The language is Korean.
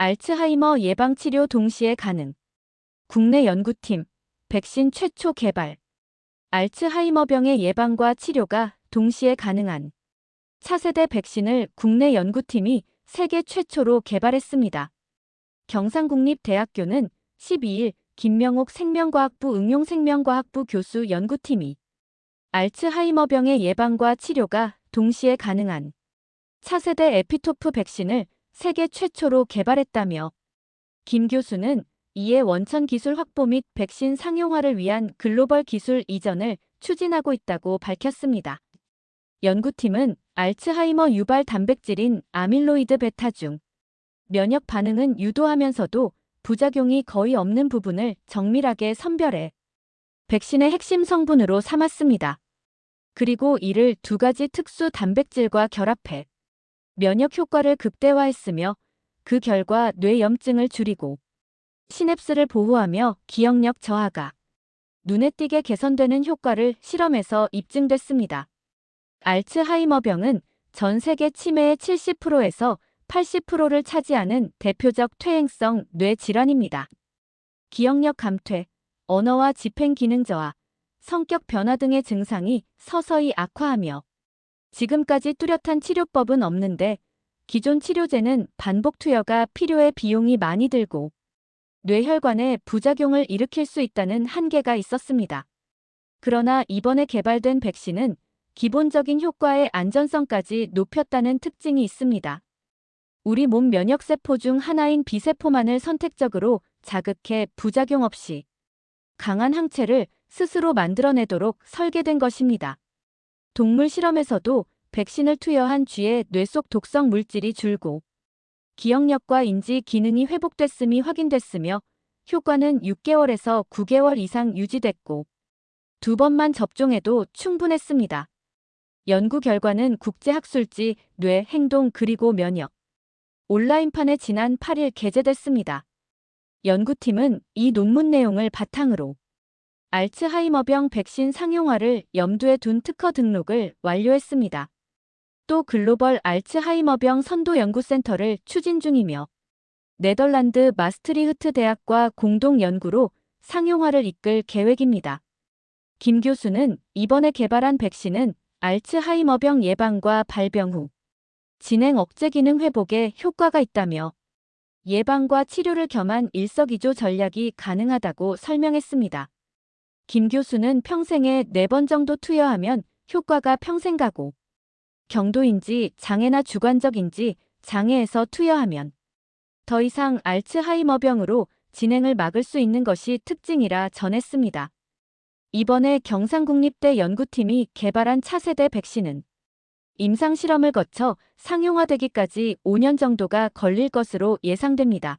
알츠하이머 예방 치료 동시에 가능. 국내 연구팀 백신 최초 개발. 알츠하이머병의 예방과 치료가 동시에 가능한 차세대 백신을 국내 연구팀이 세계 최초로 개발했습니다. 경상국립대학교는 12일 김명옥 생명과학부 응용생명과학부 교수 연구팀이 알츠하이머병의 예방과 치료가 동시에 가능한 차세대 에피토프 백신을 세계 최초로 개발했다며 김 교수는 이에 원천 기술 확보 및 백신 상용화를 위한 글로벌 기술 이전을 추진하고 있다고 밝혔습니다. 연구팀은 알츠하이머 유발 단백질인 아밀로이드 베타 중 면역 반응은 유도하면서도 부작용이 거의 없는 부분을 정밀하게 선별해 백신의 핵심 성분으로 삼았습니다. 그리고 이를 두 가지 특수 단백질과 결합해 면역 효과를 극대화했으며 그 결과 뇌 염증을 줄이고 시냅스를 보호하며 기억력 저하가 눈에 띄게 개선되는 효과를 실험에서 입증됐습니다. 알츠하이머병은 전 세계 치매의 70%에서 80%를 차지하는 대표적 퇴행성 뇌 질환입니다. 기억력 감퇴, 언어와 집행 기능 저하, 성격 변화 등의 증상이 서서히 악화하며 지금까지 뚜렷한 치료법은 없는데 기존 치료제는 반복 투여가 필요해 비용이 많이 들고 뇌혈관에 부작용을 일으킬 수 있다는 한계가 있었습니다. 그러나 이번에 개발된 백신은 기본적인 효과의 안전성까지 높였다는 특징이 있습니다. 우리 몸 면역세포 중 하나인 B세포만을 선택적으로 자극해 부작용 없이 강한 항체를 스스로 만들어내도록 설계된 것입니다. 동물 실험에서도 백신을 투여한 쥐의 뇌 속 독성 물질이 줄고 기억력과 인지 기능이 회복됐음이 확인됐으며 효과는 6개월에서 9개월 이상 유지됐고 두 번만 접종해도 충분했습니다. 연구 결과는 국제학술지 뇌 행동 그리고 면역 온라인판에 지난 8일 게재됐습니다. 연구팀은 이 논문 내용을 바탕으로 알츠하이머병 백신 상용화를 염두에 둔 특허 등록을 완료했습니다. 또 글로벌 알츠하이머병 선도 연구센터를 추진 중이며 네덜란드 마스트리흐트 대학과 공동 연구로 상용화를 이끌 계획입니다. 김 교수는 이번에 개발한 백신은 알츠하이머병 예방과 발병 후 진행 억제 기능 회복에 효과가 있다며 예방과 치료를 겸한 일석이조 전략이 가능하다고 설명했습니다. 김 교수는 평생에 4번 정도 투여하면 효과가 평생 가고 경도인지 장애나 주관적인지 장애에서 투여하면 더 이상 알츠하이머병으로 진행을 막을 수 있는 것이 특징이라 전했습니다. 이번에 경상국립대 연구팀이 개발한 차세대 백신은 임상 실험을 거쳐 상용화되기까지 5년 정도가 걸릴 것으로 예상됩니다.